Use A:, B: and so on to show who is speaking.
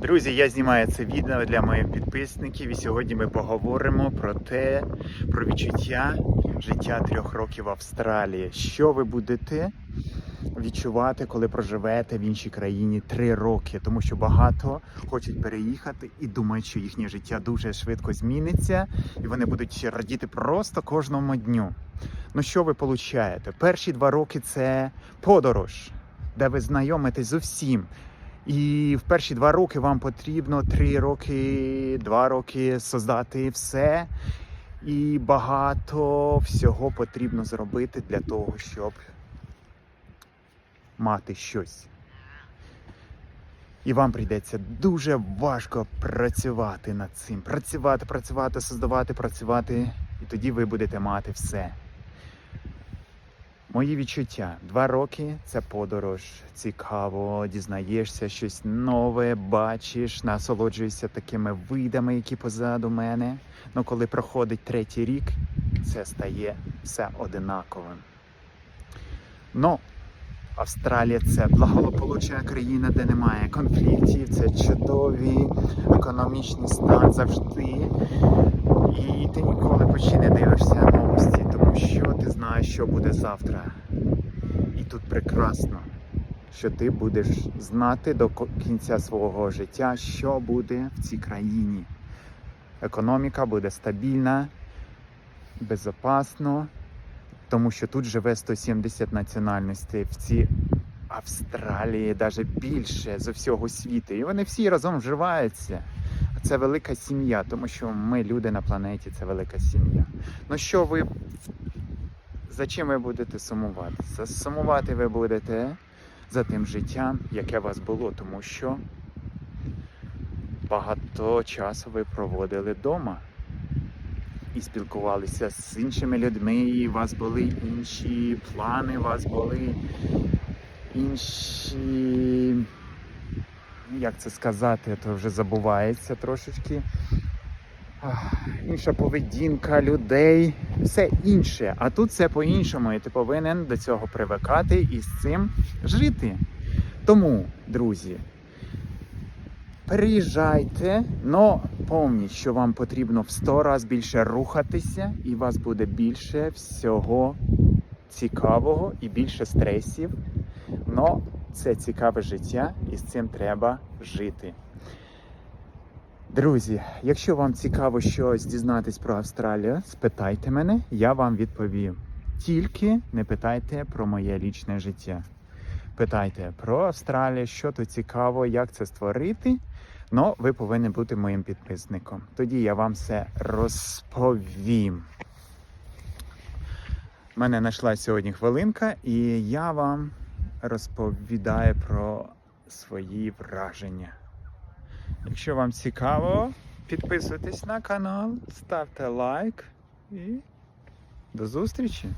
A: Друзі, я знімаю це відео для моїх підписників, і сьогодні ми поговоримо про те, про відчуття життя трьох років в Австралії. Що ви будете відчувати, коли проживете в іншій країні три роки? Тому що багато хочуть переїхати і думають, що їхнє життя дуже швидко зміниться, і вони будуть радіти просто кожному дню. Ну що ви получаєте? Перші два роки це подорож, де ви знайомитесь з усім. І в перші два роки вам потрібно три роки, два роки создати все. І багато всього потрібно зробити для того, щоб мати щось. І вам прийдеться дуже важко працювати над цим. Працювати, працювати, создавати, працювати. І тоді ви будете мати все. Мої відчуття. Два роки це подорож. Цікаво, дізнаєшся щось нове, бачиш, насолоджуєшся такими видами, які позаду мене. Ну коли проходить третій рік, це стає все одинаковим. Ну, Австралія це благополучна країна, де немає конфліктів, це чудовий економічний стан завжди. І ти ніколи почти не дивишся новості, знаєш, що буде завтра. І тут прекрасно, що ти будеш знати до кінця свого життя, що буде в цій країні. Економіка буде стабільна, безпечно, тому що тут живе 170 національностей в цій Австралії, навіть більше з всього світу. І вони всі разом вживаються. Це велика сім'я, тому що ми, люди на планеті, це велика сім'я. Ну що ви за чим ви будете сумувати? Сумувати ви будете за тим життям, яке у вас було, тому що багато часу ви проводили вдома і спілкувалися з іншими людьми, і у вас були інші плани, у вас були інші як це сказати, то вже забувається трошечки. Інша поведінка людей, все інше. А тут все по-іншому, і ти повинен до цього привикати і з цим жити. Тому, друзі, переїжджайте, але помніть, що вам потрібно в 100 разів більше рухатися, і у вас буде більше всього цікавого і більше стресів. Но це цікаве життя, і з цим треба жити. Друзі, якщо вам цікаво щось дізнатись про Австралію, спитайте мене, я вам відповім. Тільки не питайте про моє лічне життя. Питайте про Австралію, що тут цікаво, як це створити. Ну, ви повинні бути моїм підписником. Тоді я вам все розповім. Мене знайшла сьогодні хвилинка, і я вам розповідаю про свої враження. Якщо вам цікаво, підписуйтесь на канал, ставте лайк і до зустрічі!